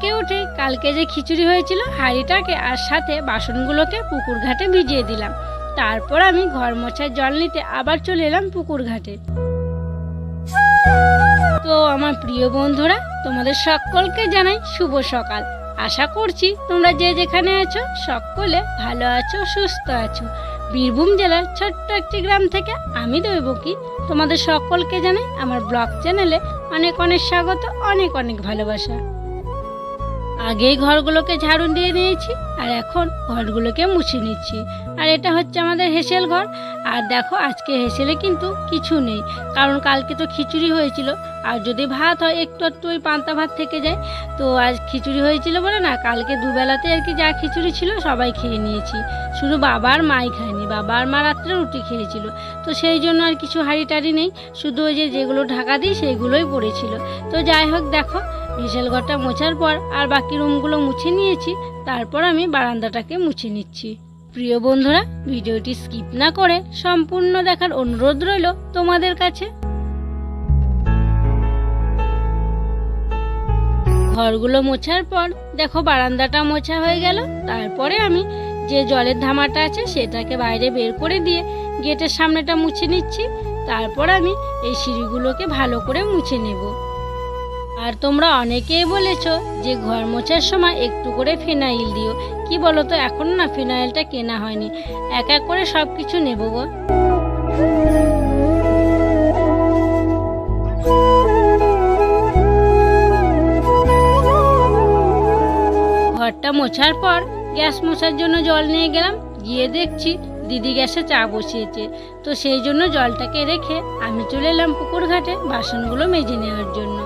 থেকে উঠে কালকে যে খিচুড়ি হয়েছিল, হাঁড়িটাকে আর সাথে বাসনগুলোকে পুকুর ঘাটে ভিজিয়ে দিলাম। তারপর আমি ঘর মোছার জল নিতে আবার চলে এলাম পুকুর ঘাটে। তো আমার প্রিয় বন্ধুরা, তোমাদের সকলকে জানাই শুভ সকাল। আশা করছি তোমরা যে যেখানে আছো, সকলে ভালো আছো, সুস্থ আছো। বীরভূম জেলার ছোট্ট একটি গ্রাম থেকে আমি দৈবকী। তোমাদের সকলকে জানাই আমার ব্লগ চ্যানেলে অনেক অনেক স্বাগত, অনেক অনেক ভালোবাসা। আগেই ঘরগুলোকে ঝাড়ু দিয়ে নিয়েছি আর এখন ঘরগুলোকে মুছে নিচ্ছি। আর এটা হচ্ছে আমাদের হেসেল ঘর। আর দেখো, আজকে হেসেলে কিন্তু কিছু নেই, কারণ কালকে তো খিচুড়ি হয়েছিল। আর যদি ভাত হয়, একটু একটু ওই পান্তা ভাত থেকে যায়। তো আজ খিচুড়ি হয়েছিল বলে না, কালকে দুবেলাতে আর কি যা খিচুড়ি ছিল সবাই খেয়ে নিয়েছি। শুধু বাবার মাই খায়নি বাবার মা রাত্রে রুটি খেয়েছিল। তো সেই জন্য আর কিছু হাঁড়ি টাড়ি নেই, শুধু ওই যে যেগুলো ঢাকা দিই, সেইগুলোই পড়েছিল। তো যাই হোক, দেখো বিশাল ঘরটা মোছার পর আর বাকি রুমগুলো মুছে নিয়েছি। তারপর আমি বারান্দাটাকে মুছে নিচ্ছি। প্রিয় বন্ধুরা, ভিডিওটি স্কিপ না করে সম্পূর্ণ দেখার অনুরোধ রইল তোমাদের কাছে। ঘরগুলো মোছার পর দেখো বারান্দাটা মোছা হয়ে গেল। তারপরে আমি যে জলের ধামাটা আছে সেটাকে বাইরে বের করে দিয়ে গেটের সামনেটা মুছে নিচ্ছি। তারপর আমি এই সিঁড়িগুলোকে ভালো করে মুছে নেব। আর তোমরা অনেকেই বলেছ যে ঘর মোছার সময় একটু করে ফিনাইল দিও। কি বলো তো এখন না ফিনাইলটা কেনা হয়নি। এক এক করে সব কিছু নেব গো। ঘরটা মোছার পর গ্যাস মোছার জন্য জল নিয়ে গেলাম। গিয়ে দেখছি দিদি গ্যাসে চা বসিয়েছে। তো সেই জন্য জলটাকে রেখে আমি চলে এলাম পুকুর ঘাটে বাসনগুলো মেজে নেওয়ার জন্য।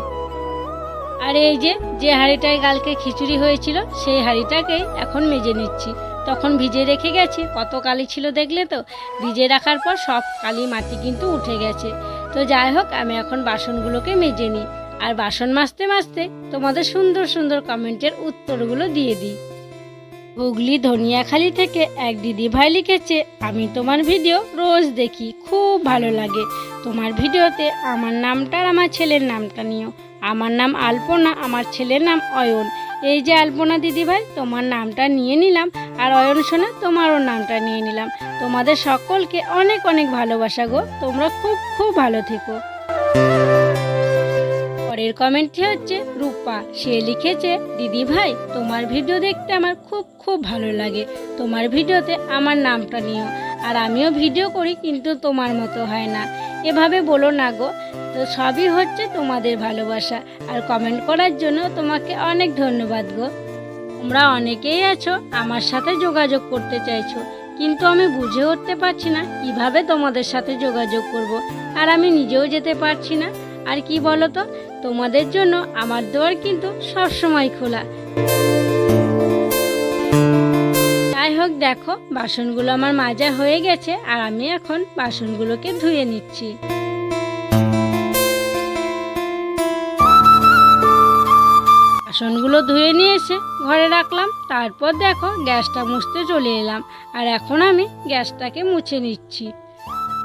আর এই যে যে হাঁড়িটায় কালকে খিচুড়ি হয়েছিল, সেই হাঁড়িটাকেই এখন মেজে নিচ্ছি। তখন ভিজে রেখে গেছি, কত কালি ছিল দেখলে তো? ভিজে রাখার পর সব কালি মাটি কিন্তু উঠে গেছে। তো যাই হোক, আমি এখন বাসনগুলোকে মেজে নিই। আর বাসন মাজতে মাজতে তোমাদের সুন্দর সুন্দর কমেন্টের উত্তরগুলো দিয়ে দিই। হুগলি ধনিয়াখালি থেকে এক দিদি ভাই লিখেছে, আমি তোমার ভিডিও রোজ দেখি, খুব ভালো লাগে। তোমার ভিডিওতে আমার নামটা আর আমার ছেলের নামটা নিও। আমার নাম আলপনা, আমার ছেলের নাম অয়ন। এই যে আলপনা দিদিভাই, তোমার নামটা নিয়ে নিলাম আর অয়ন শোনা তোমারও নামটা নিয়ে নিলাম। তোমাদের সকলকে অনেক অনেক ভালোবাসা গো। তোমরা খুব খুব ভালো থেকো। পরের কমেন্টটি হচ্ছে, রূপা, সে লিখেছে দিদি ভাই তোমার ভিডিও দেখতে আমার খুব খুব ভালো লাগে। তোমার ভিডিওতে আমার নামটা নিও। আর আমিও ভিডিও করি, কিন্তু তোমার মতো হয় না। এভাবে বলো না গো। তো সবই হচ্ছে তোমাদের ভালোবাসা। আর কমেন্ট করার জন্য তোমাকে অনেক ধন্যবাদ গো। তোমরা অনেকেই আছো, আমার সাথে যোগাযোগ করতে চাইছো, কিন্তু আমি বুঝে উঠতে পারছি না কীভাবে তোমাদের সাথে যোগাযোগ করব। আর আমি নিজেও যেতে পারছি না। আর কি বলো তো তোমাদের জন্য আমার দোয়ার কিন্তু সবসময় খোলা। যাই হোক, দেখো, বাসনগুলো আমার মাজা হয়ে গেছে, আর আমি এখন বাসনগুলোকে ধুয়ে নিচ্ছি। বাসনগুলো ধুয়ে নিয়ে এসে ঘরে রাখলাম। তারপর দেখো, গ্যাসটা মুছতে চলে এলাম। আর এখন আমি গ্যাসটাকে মুছে নিচ্ছি।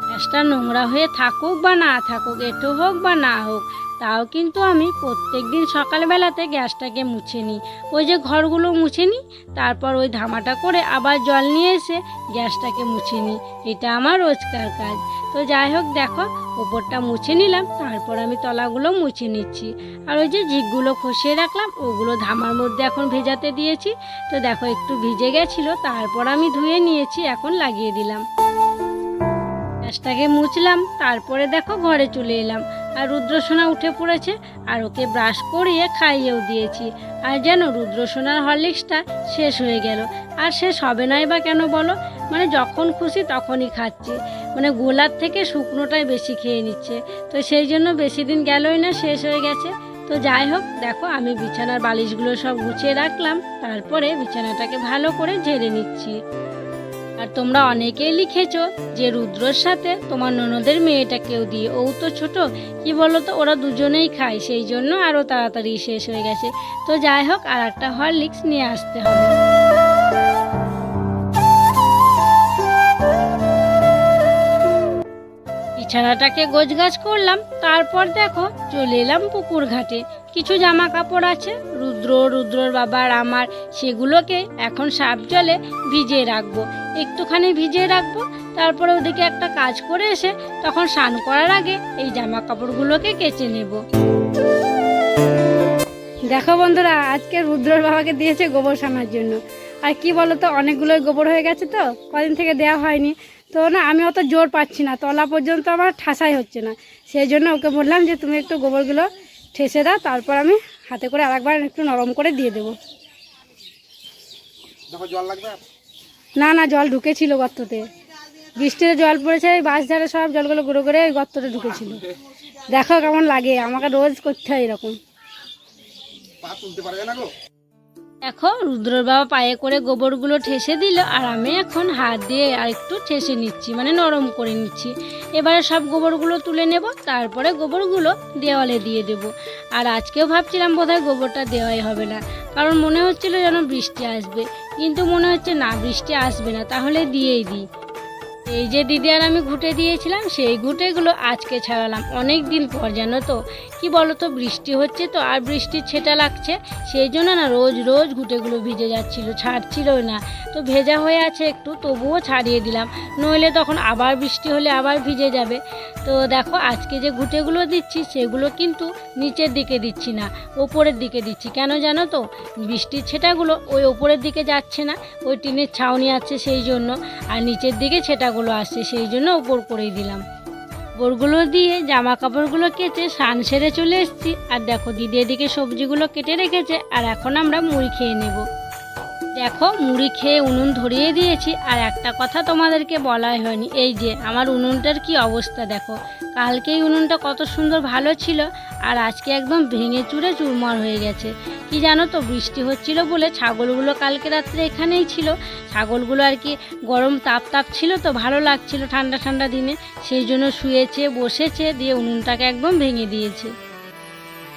গ্যাসটা নোংরা হয়ে থাকুক বা না থাকুক, এঁটো হোক বা না হোক, তাও কিন্তু আমি প্রত্যেক দিন সকালবেলাতে গ্যাসটাকে মুছে নিই। ওই যে ঘরগুলো মুছে নিই, তারপর ওই ধামাটা করে আবার জল নিয়ে এসে গ্যাসটাকে মুছে নিই। এটা আমার রোজকার কাজ। তো যাই হোক, দেখো, ওপরটা মুছে নিলাম, তারপর আমি তলাগুলো মুছে নিচ্ছি। আর ওই যে ঝিকগুলো খসিয়ে রাখলাম, ওগুলো ধামার মধ্যে এখন ভেজাতে দিয়েছি। তো দেখো, একটু ভিজে গেছিল, তারপর আমি ধুয়ে নিয়েছি, এখন লাগিয়ে দিলাম। গ্যাসটাকে মুছলাম, তারপরে দেখো ঘরে চলে এলাম। আর রুদ্রসোনা উঠে পড়েছে, আর ওকে ব্রাশ করিয়ে খাইয়েও দিয়েছি। আর যেন রুদ্রসোনার হরলিক্সটা শেষ হয়ে গেল। আর শেষ হবে নাই বা কেন বলো? মানে যখন খুশি তখনই খাচ্ছে। মানে গোলার থেকে শুকনোটাই বেশি খেয়ে নিচ্ছে। তো সেই জন্য বেশি দিন গেলই না, শেষ হয়ে গেছে। তো যাই হোক, দেখো আমি বিছানার বালিশগুলো সব গুছিয়ে রাখলাম। তারপরে বিছানাটাকে ভালো করে ঝেড়ে নিচ্ছি। আর তোমরা অনেকেই লিখেছো যে রুদ্রর সাথে তোমার ননদের মেয়েটাকেও দিয়ে ও তো ছোট, কি বলো তো ওরা দুজনেই খায়, সেই জন্য আরও তাড়াতাড়ি শেষ হয়ে গেছে। তো যাই হোক, আর একটা হরলিক্স নিয়ে আসতে হবে। বিছানাটাকে গোছগাছ করলাম, তারপর দেখো চলে এলাম পুকুর ঘাটে। কিছু জামা কাপড় আছে, রুদ্র, রুদ্রর বাবার আমার, সেগুলোকে এখন সাপ জলে ভিজিয়ে রাখব। একটুখানি ভিজিয়ে রাখব, তারপরে ওদিকে একটা কাজ করে এসে তখন স্নান করার আগে এই জামা কাপড়গুলোকে কেচে নেব। দেখো বন্ধুরা, আজকে রুদ্রর বাবাকে দিয়েছে গোবর সানার জন্য। আর কি বলো তো অনেকগুলোই গোবর হয়ে গেছে তো, কদিন থেকে দেওয়া হয়নি। তো না, আমি অত জোর পাচ্ছি না, তলা পর্যন্ত আমার ঠাসাই হচ্ছে না। সেই জন্য ওকে বললাম যে, তুমি একটু গোবরগুলো ঠেসে দাও, তারপর আমি হাতে করে আরেকবার একটু নরম করে দিয়ে দেবো। জল লাগবে? না না, জল ঢুকেছিল গর্ততে। বৃষ্টিতে জল পড়েছে বাঁশ ধারে সব জলগুলো গুঁড়ো করে ওই গর্ততে ঢুকেছিল। দেখো কেমন লাগে, আমাকে রোজ করতে হয় এরকম। দেখো, রুদ্রর বাবা পায়ে করে গোবরগুলো ঠেসে দিল, আর আমি এখন হাত দিয়ে আর একটু ঠেসে নিচ্ছি মানে নরম করে নিচ্ছি। এবারে সব গোবরগুলো তুলে নেব, তারপরে গোবরগুলো দেওয়ালে দিয়ে দেব। আর আজকেও ভাবছিলাম বোধহয় গোবরটা দেওয়াই হবে না, কারণ মনে হচ্ছিল যেন বৃষ্টি আসবে। কিন্তু মনে হচ্ছে না বৃষ্টি আসবে না তাহলে দিয়েই দিই। এই যে দিদি আর আমি ঘুটে দিয়েছিলাম, সেই ঘুটেগুলো আজকে ছাড়ালাম। অনেক দিন পর, জানো তো। কি বলো তো বৃষ্টি হচ্ছে তো, আর বৃষ্টির ছেটা লাগছে। সেই জন্য না, রোজ রোজ ঘুটেগুলো ভিজে যাচ্ছিল, ছাড়ছিলই না। তো ভেজা হয়ে আছে একটু, তবুও ছাড়িয়ে দিলাম। নইলে তখন আবার বৃষ্টি হলে আবার ভিজে যাবে। তো দেখো, আজকে যে ঘুটেগুলো দিচ্ছি, সেগুলো কিন্তু নিচের দিকে দিচ্ছি না, ওপরের দিকে দিচ্ছি। কেন জানো তো? বৃষ্টির ছেটাগুলো ওই ওপরের দিকে যাচ্ছে না, ওই টিনের ছাউনি আছে সেই জন্য। আর নিচের দিকে ছেটাগুলো আসছে, সেই জন্য ওপর করে দিলাম। ওপরগুলো দিয়ে জামা কাপড়গুলো কেচে সান সেরে চলে এসেছি। আর দেখো, দিদি এদিকে সবজিগুলো কেটে রেখেছে, আর এখন আমরা মুড়ি খেয়ে নেব। দেখো, মুড়ি খেয়ে উনুন ধরিয়ে দিয়েছি, আর একটা কথা তোমাদেরকে বলাই হয়নি। এই যে, আমার উনুনটার কি অবস্থা দেখো। কালকেই উনুনটা কত সুন্দর ভালো ছিল আর আজকে একদম ভেঙে চুরে চুরমার হয়ে গেছে। কি জানো তো, বৃষ্টি হচ্ছিল বলে ছাগলগুলো কালকে রাত্রে এখানেই ছিল। ছাগলগুলো আর কি গরম তাপ তাপ ছিল তো, ভালো লাগছিল ঠান্ডা ঠান্ডা দিনে। সেই জন্য শুয়েছে, বসেছে, দিয়ে উনুনটাকে একদম ভেঙে দিয়েছে।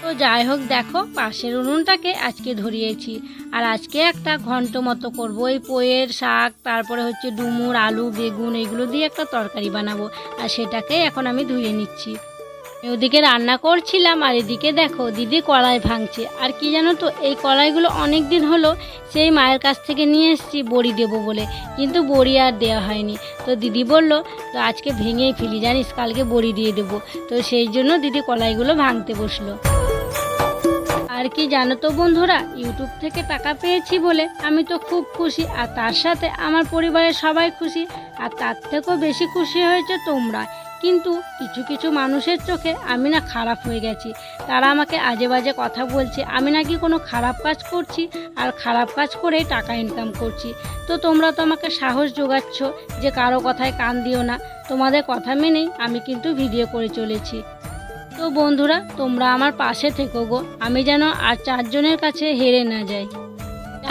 তো যাই হোক দেখো, পাশের উনুনটাকে আজকে ধরিয়েছি। আর আজকে একটা ঘন্ট মতো করব। ওই পোয়ের শাক, তারপরে হচ্ছে ডুমুর, আলু, বেগুন, এগুলো দিয়ে একটা তরকারি বানাবো। আর সেটাকে এখন আমি ধুয়ে নিচ্ছি। ওদিকে রান্না করছিলাম, আর এদিকে দেখো, দিদি কড়াই ভাঙছে। আর কি জানো তো, এই কড়াইগুলো অনেক দিন হলো সেই মায়ের কাছ থেকে নিয়ে এসেছি, বড়ি দেবো বলে। কিন্তু বড়ি আর দেওয়া হয়নি। তো দিদি বলল, তো আজকে ভেঙেই ফেলি, জানিস? কালকে বড়ি দিয়ে দেবো। তো সেই জন্য দিদি কড়াইগুলো ভাঙতে বসল। আর কি জানো তো বন্ধুরা ইউটিউব থেকে টাকা পেয়েছি বলে আমি তো খুব খুশি, আর তার সাথে আমার পরিবারের সবাই খুশি, আর তার থেকেও বেশি খুশি হয়েছে তোমরা। কিন্তু কিছু কিছু মানুষের চোখে আমি না খারাপ হয়ে গেছি। তারা আমাকে আজে বাজে কথা বলছে, আমি নাকি কোনো খারাপ কাজ করছি, আর খারাপ কাজ করেই টাকা ইনকাম করছি। তো তোমরা তো আমাকে সাহস যোগাচ্ছ যে কারও কথায় কান দিও না। তোমাদের কথা মেনেই আমি কিন্তু ভিডিও করে চলেছি। তো বন্ধুরা, তোমরা আমার পাশে থেকো গো। আমি যেন আর চারজনের কাছে হেরে না যাই।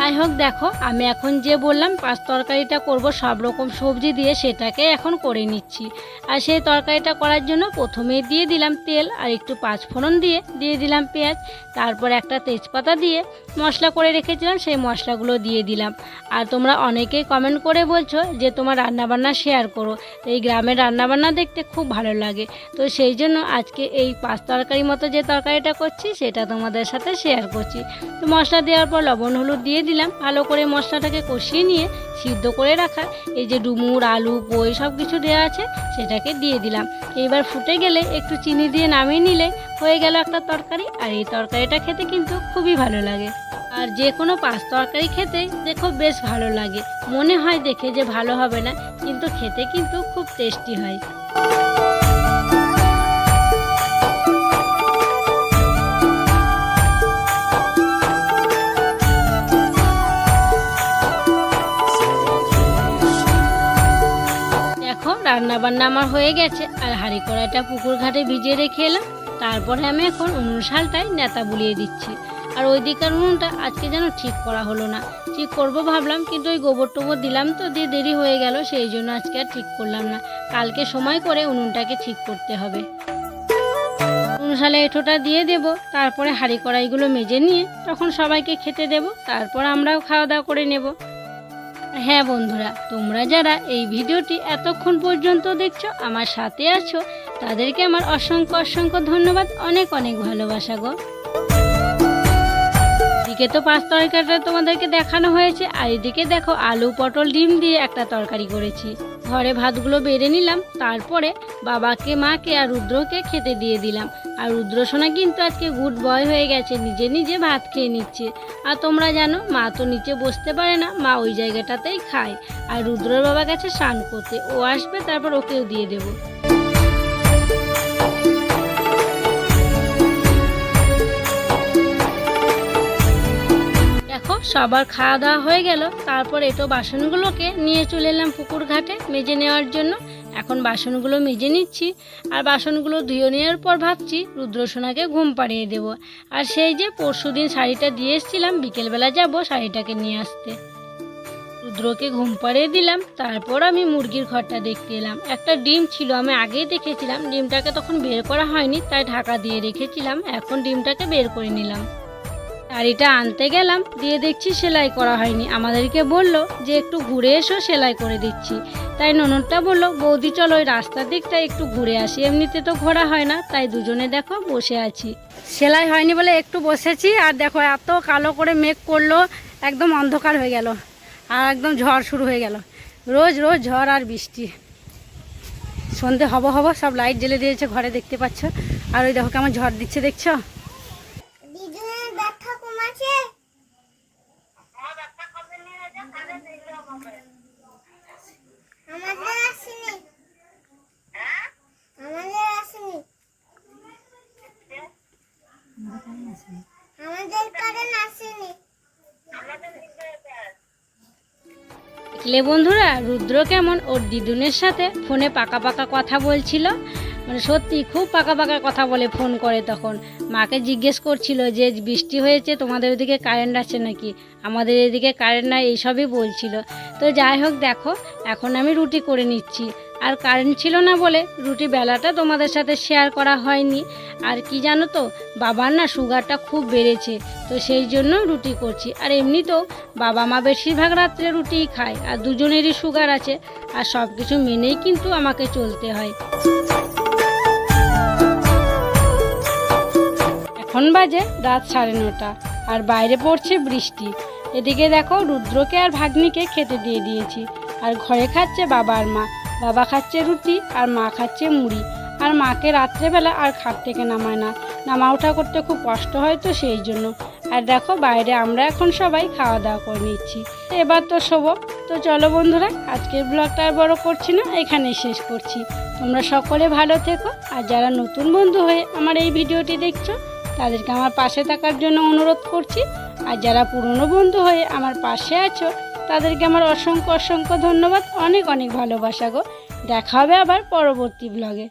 যাই হোক দেখো, আমি এখন যে বললাম পাঁচ তরকারিটা করব, সব রকম সবজি দিয়ে সেটাকে এখন করে নিচ্ছি। আর সেই তরকারিটা করার জন্য প্রথমে দিয়ে দিলাম তেল আর একটু পাঁচ ফোড়ন দিয়ে দিয়ে দিলাম পেঁয়াজ। তারপর একটা তেজপাতা দিয়ে মশলা করে রেখেছিলাম, সেই মশলাগুলো দিয়ে দিলাম। আর তোমরা অনেকেই কমেন্ট করে বলছো যে তোমার রান্নাবান্না শেয়ার করো। এই গ্রামের রান্নাবান্না দেখতে খুব ভালো লাগে। তো সেই জন্য আজকে এই পাঁচ তরকারি মতো যে তরকারিটা করছি, সেটা তোমাদের সাথে শেয়ার করছি। তো মশলা দেওয়ার পর লবণ, হলুদ দিয়ে দিলাম। ভালো করে মশলাটাকে কষিয়ে নিয়ে সিদ্ধ করে রাখা। এই যে ডুমুর, আলু পই সব কিছু দেওয়া আছে, সেটাকে দিয়ে দিলাম। এইবার ফুটে গেলে একটু চিনি দিয়ে নামিয়ে নিলে হয়ে গেল একটা তরকারি। আর এই তরকারিটা খেতে কিন্তু খুবই ভালো লাগে। আর যে কোনো পাঁচ তরকারি খেতে দেখো বেশ ভালো লাগে। মনে হয় দেখে যে ভালো হবে না, কিন্তু খেতে কিন্তু খুব টেস্টি হয়। রান্না বান্না আমার হয়ে গেছে। আর হাঁড়ি কড়াইটা পুকুর ঘাটে ভিজিয়ে রেখে এলাম। তারপরে আমি এখন উনুন শালটায় নেতা বুলিয়ে দিচ্ছি। আর ওই দিকের উনুনটা আজকে যেন ঠিক করা হলো না। ঠিক করব ভাবলাম, কিন্তু ওই গোবর টোবর দিলাম তো দিয়ে দেরি হয়ে গেল, সেই জন্য আজকে আর ঠিক করলাম না। কালকে সময় করে উনুনটাকে ঠিক করতে হবে। উনুশালে এঁঠোটা দিয়ে দেব, তারপরে হাঁড়ি কড়াইগুলো মেজে নিয়ে তখন সবাইকে খেতে দেব, তারপর আমরাও খাওয়া দাওয়া করে নেব। হ্যাঁ বন্ধুরা, তোমরা যারা এই ভিডিওটি এতক্ষণ পর্যন্ত দেখছ, আমার সাথে আছো, তাদেরকে আমার অসংখ্য অসংখ্য ধন্যবাদ, অনেক অনেক ভালোবাসা গো। এদিকে তো পাঁচ তরকারিটা তোমাদেরকে দেখানো হয়েছে, আর এদিকে দেখো আলু পটল ডিম দিয়ে একটা তরকারি করেছি। ঘরে ভাতগুলো বেড়ে নিলাম, তারপরে বাবাকে, মাকে আর রুদ্রকে খেতে দিয়ে দিলাম। আর রুদ্র রুদ্রসোনা কিন্তু আজকে গুড বয় হয়ে গেছে, নিজে নিজে ভাত খেয়ে নিচ্ছে। আর তোমরা জানো, মা তো নিচে বসতে পারে না, মা ওই জায়গাটাতেই খায়। আর রুদ্রর বাবা গেছে স্নান করতে, ও আসবে, তারপর ওকেও দিয়ে দেবো। সবার খাওয়া দাওয়া হয়ে গেল। তারপর এটো বাসনগুলোকে নিয়ে চলে এলাম পুকুর ঘাটে মেজে নেওয়ার জন্য। এখন বাসনগুলো মেজে নিচ্ছি আর বাসনগুলো ধুয়ে নেওয়ার পর ভাবছি রুদ্রসোনাকে ঘুম পাড়িয়ে দেব। আর সেই যে পরশু দিন শাড়িটা দিয়ে এসেছিলাম, বিকেলবেলা যাব শাড়িটাকে নিয়ে আসতে। রুদ্রকে ঘুম পাড়িয়ে দিলাম, তারপর আমি মুরগির ঘরটা দেখতে এলাম। একটা ডিম ছিল, আমি আগেই দেখেছিলাম। ডিমটাকে তখন বের করা হয়নি, তাই ঢাকা দিয়ে রেখেছিলাম। এখন ডিমটাকে বের করে নিলাম। শাড়িটা আনতে গেলাম, দিয়ে দেখছি সেলাই করা হয়নি। আমাদেরকে বলল যে একটু ঘুরে এসো, সেলাই করে দিচ্ছি। তাই ননদটা বলল, বৌদি, চলো ওই রাস্তার দিকটা একটু ঘুরে আসি। এমনিতে তো ঘোরা হয় না, তাই দুজনে দেখো বসে আছি। সেলাই হয়নি বলে একটু বসেছি, আর দেখো এত কালো করে মেঘ করল, একদম অন্ধকার হয়ে গেল, আর একদম ঝড় শুরু হয়ে গেল। রোজ রোজ ঝড় আর বৃষ্টি। সন্ধে হব হব, সব লাইট জ্বেলে দিয়েছে, ঘরে দেখতে পাচ্ছ। আর ওই দেখো কেমন ঝড় দিচ্ছে, দেখছ দিদুনের ব্যথা কমাছে আমাদের আসেনি আমাদের আসেনি আমাদের কারেন্ট আসেনি দেখলে বন্ধুরা, রুদ্র কেমন ওর দিদুনের সাথে ফোনে পাকা পাকা কথা বলছিল। মানে সত্যি খুব পাকা পাকা কথা বলে ফোন করে তখন। মাকে জিজ্ঞেস করছিল যে, বৃষ্টি হয়েছে, তোমাদের ওদিকে কারেন্ট আছে নাকি? আমাদের এদিকে কারেন্ট নাই, এইসবই বলছিল। তো যাই হোক দেখো, এখন আমি রুটি করে নিচ্ছি। আর কারেন্ট ছিল না বলে রুটি বেলাটা তোমাদের সাথে শেয়ার করা হয়নি। আর কি জানো তো, বাবার না সুগারটা খুব বেড়েছে, তো সেই জন্য রুটি করছি। আর এমনিতেও বাবা মা বেশিরভাগ রাত্রে রুটিই খায়, আর দুজনেরই সুগার আছে, আর সব কিছু মেনেই কিন্তু আমাকে চলতে হয়। এখন বাজে রাত সাড়ে নটা, আর বাইরে পড়ছে বৃষ্টি। এদিকে দেখো রুদ্রকে আর ভাগ্নিকে খেতে দিয়ে দিয়েছি, আর ঘরে খাচ্ছে বাবা আর মা। বাবা খাচ্ছে রুটি আর মা খাচ্ছে মুড়ি। আর মাকে রাত্রেবেলা আর খাট থেকে নামায় না। নামা ওঠা করতে খুব কষ্ট হয় তো সেই জন্য। আর দেখো বাইরে আমরা এখন সবাই খাওয়া দাওয়া করে নিচ্ছি। এবার তো শোবো। তো চলো বন্ধুরা, আজকের ব্লগটা আর বড় করছি না, এখানেই শেষ করছি। তোমরা সকলে ভালো থেকো, আর যারা নতুন বন্ধু হয়ে আমার এই ভিডিওটি দেখছ, তাদেরকে আমার পাশে থাকার জন্য অনুরোধ করছি। আর যারা পুরনো বন্ধু হয়ে আমার পাশে আছো তাদেরকে আমার অসংখ্য অসংখ্য ধন্যবাদ। অনেক অনেক ভালোবাসা গো। দেখা হবে আবার পরবর্তী ব্লগে